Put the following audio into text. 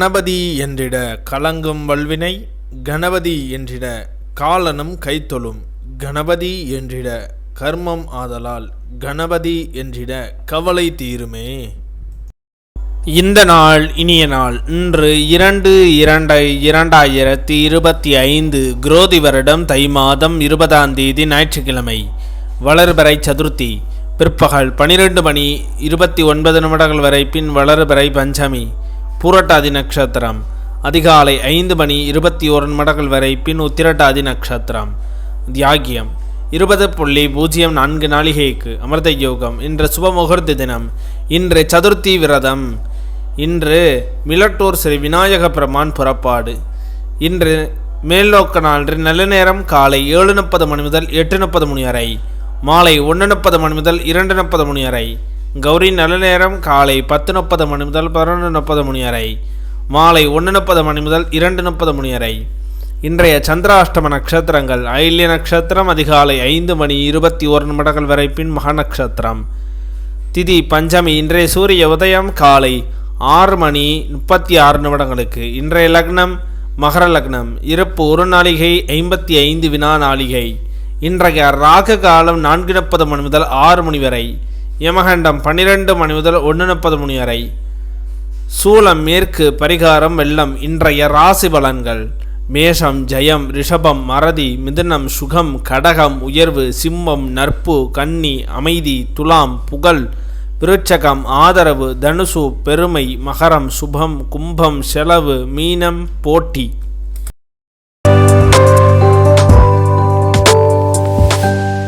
கணபதி என்றிட கலங்கும் வல்வினை கணபதி என்றிட காலனும் கைத்தொழும் கணபதி என்றிட கர்மம் ஆதலால் கணபதி என்றிட கவலை தீருமே. இந்த நாள் இனிய நாள் இன்று இரண்டு இரண்டு இரண்டாயிரத்தி இருபத்தி ஐந்து குரோதி வருடம் தை மாதம் இருபதாம் தேதி ஞாயிற்றுக்கிழமை வளர்பறை சதுர்த்தி பிற்பகல் பனிரெண்டு மணி இருபத்தி ஒன்பது நிமிடங்கள் வரை பின் வளர்பறை பஞ்சமி. பூரட்டாதி நட்சத்திரம். அதிகாலை ஐந்து மணி இருபத்தி ஒரு மடங்கள் வரை பின் உத்திரட்டாதி நட்சத்திரம். தியாகியம். இருபது புள்ளி பூஜ்ஜியம் நான்கு நாளிகைக்கு அமிர்த யோகம். இன்று சுபமுகூர்த்த தினம். இன்று சதுர்த்தி விரதம். இன்று மிலட்டூர் ஸ்ரீ விநாயக பெருமான் புறப்பாடு. இன்று மேல்நோக்க நாள். நல்ல நேரம். காலை ஏழு முப்பது மணி முதல் எட்டு முப்பது மணி வரை. மாலை ஒன்று முப்பது மணி முதல் இரண்டு முப்பது மணி வரை. கௌரி நல்ல நேரம் காலை பத்து முப்பது மணி முதல் பதினொன்று முப்பது மணி வரை. மாலை ஒன்று முப்பது மணி முதல் இரண்டு முப்பது மணி வரை. இன்றைய சந்திராஷ்டம நட்சத்திரங்கள் ஐல்ய நட்சத்திரம் அதிகாலை ஐந்து மணி இருபத்தி ஒரு நிமிடங்கள் வரை பின் மக நட்சத்திரம். திதி பஞ்சமி இன்றைய சூரிய உதயம் காலை ஆறு மணி முப்பத்தி ஆறு நிமிடங்களுக்கு. இன்றைய லக்னம் மகர லக்னம் இருப்பு ஒரு நாளிகை ஐம்பத்தி ஐந்து வினா நாளிகை. இன்றைய ராக காலம் நான்கு முப்பது மணி முதல் ஆறு மணி வரை. யமகண்டம் பன்னிரெண்டு மணி முதல் ஒன்று முப்பது மணி வரை. சூலம் மேற்கு பரிகாரம் வெள்ளம் இன்றைய ராசி பலன்கள். மேஷம் ஜெயம் ரிஷபம் மறதி மிதுனம் சுகம் கடகம் உயர்வு சிம்மம் நற்பு கன்னி அமைதி துலாம் புகழ் விருட்சகம் ஆதரவு தனுசு பெருமை மகரம் சுபம் கும்பம் செலவு மீனம் போட்டி.